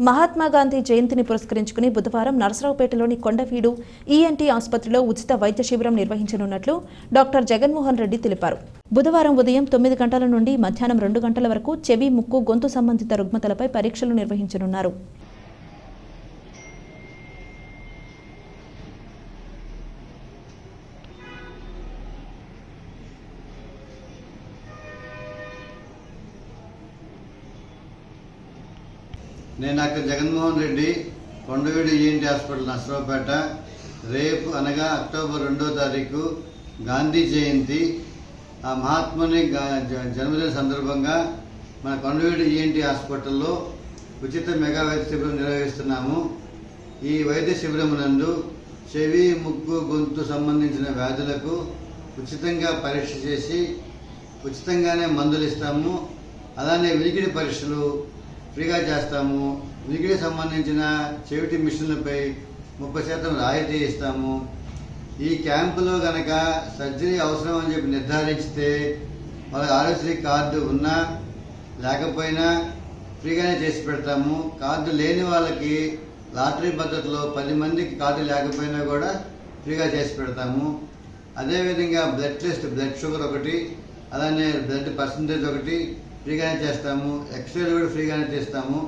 మహాత్మా గాంధీ జయంతిని పురస్కరించుకుని బుధవారం నరసరావుపేటలోని కొండవీడు ఈఎన్టీ ఆసుపత్రిలో ఉచిత వైద్య శిబిరం నిర్వహించనున్నట్లు డాక్టర్ జగన్మోహన్ రెడ్డి తెలిపారు. బుధవారం ఉదయం తొమ్మిది గంటల నుండి మధ్యాహ్నం రెండు గంటల వరకు చెవి ముక్కు గొంతు సంబంధిత రుగ్మతలపై పరీక్షలు నిర్వహించనున్నారు. నేను doctor Jaganmohan Reddy Kondaveedu ENT hospital Nasaraopet రేపు అనగా అక్టోబర్ రెండో తారీఖు గాంధీ జయంతి. ఆ మహాత్ముని జన్మదిన సందర్భంగా మన కొండవీడు ఈఎన్టీ హాస్పిటల్లో ఉచిత మెగా వైద్య శిబిరం నిర్వహిస్తున్నాము. ఈ వైద్య శిబిరం నందు చెవి ముక్కు గొంతు సంబంధించిన వ్యాధులకు ఉచితంగా పరీక్ష చేసి ఉచితంగానే మందులు ఇస్తాము. అలానే వినికిడి పరీక్షలు ఫ్రీగా చేస్తాము. వినికిడి సంబంధించిన చెవిటి మిషన్లపై ముప్పై శాతం రాయితీ ఇస్తాము. ఈ క్యాంపులో గనక సర్జరీ అవసరం అని చెప్పి నిర్ధారిస్తే వాళ్ళ ఆరోగ్యశ్రీ కార్డు ఉన్నా లేకపోయినా ఫ్రీగానే చేసి పెడతాము. కార్డు లేని వాళ్ళకి లాటరీ పద్ధతిలో పది మందికి కార్డు లేకపోయినా కూడా ఫ్రీగా చేసి పెడతాము. అదేవిధంగా బ్లడ్ టెస్ట్ బ్లడ్ షుగర్ ఒకటి అలానే బ్లడ్ పర్సంటేజ్ ఒకటి ఫ్రీగానే చేస్తాము. ఎక్స్రేలు కూడా ఫ్రీగానే చేస్తాము.